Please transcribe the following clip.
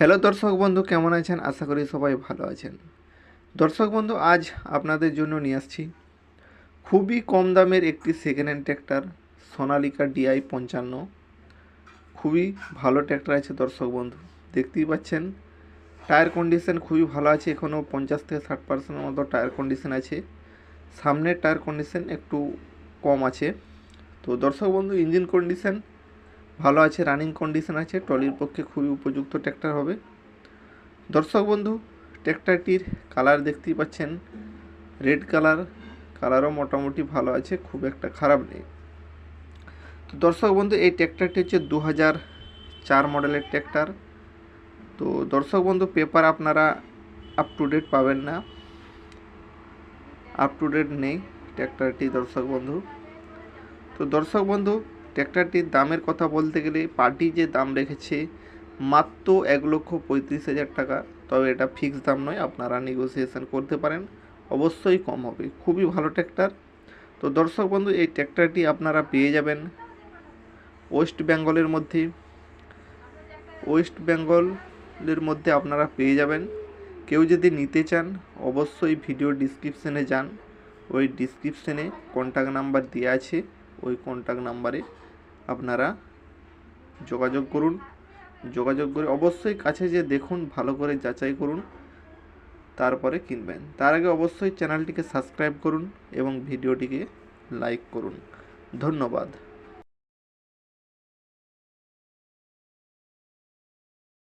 Hello দর্শক বন্ধু, কেমন আছেন? আশা করি সবাই ভালো আছেন। দর্শক বন্ধু, আজ আপনাদের জন্য নিয়ে আসছি খুবই কম দামের একটি second hand tractor Sonalika DI পঞ্চান্ন। খুবই ভালো ট্র্যাক্টর আছে দর্শক বন্ধু। দেখতেই পাচ্ছেন টায়ার কন্ডিশন খুবই ভালো আছে, এখনও পঞ্চাশ থেকে ষাট পার্সেন্টের মতো টায়ার কন্ডিশন আছে। সামনের টায়ার কন্ডিশন একটু কম আছে। তো দর্শক বন্ধু ইঞ্জিন কন্ডিশন ভালো আছে রানিং কন্ডিশন আছে, ট্রলির পক্ষে খুবই উপযুক্ত ট্র্যাক্টর হবে। দর্শক বন্ধু ট্র্যাক্টরটির কালার দেখতেই পাচ্ছেন রেড কালার কালারও মোটামুটি ভালো আছে, খুব একটা খারাপ নেই। তো দর্শক বন্ধু, এই ট্র্যাক্টরটি হচ্ছে দু চার মডেলের ট্র্যাক্টর তো দর্শক বন্ধু পেপার আপনারা আপ টু ডেট পাবেন না। আপ টু ডেট নেই ট্র্যাক্টরটি দর্শক বন্ধু। তো দর্শক বন্ধু ট্র্যাক্টরটির দামের কথা বলতে গেলে পার্টি যে দাম রেখেছে মাত্র এক লক্ষ পঁয়ত্রিশ হাজার টাকা, তবে এটা ফিক্সড দাম নয়, আপনারা নেগোসিয়েশন করতে পারেন, অবশ্যই কম হবে, খুবই ভালো ট্র্যাক্টর তো দর্শক বন্ধু, এই ট্র্যাক্টরটি আপনারা পেয়ে যাবেন ওয়েস্ট বেঙ্গলের মধ্যে। ওয়েস্ট বেঙ্গলের মধ্যে আপনারা পেয়ে যাবেন। কেউ যদি নিতে চান, অবশ্যই ভিডিও ডিসক্রিপশনে যান, ওই ডিসক্রিপশনে কন্ট্যাক্ট নাম্বার দেওয়া আছে। ওই কন্ট্যাক্ট নাম্বারে আপনারা যোগাযোগ করুন। যোগাযোগ করে অবশ্যই কাছে যে দেখুন, ভালো করে যাচাই করুন, তারপরে কিনবেন। তার আগে অবশ্যই চ্যানেলটিকে সাবস্ক্রাইব করুন এবং ভিডিওটিকে লাইক করুন। ধন্যবাদ।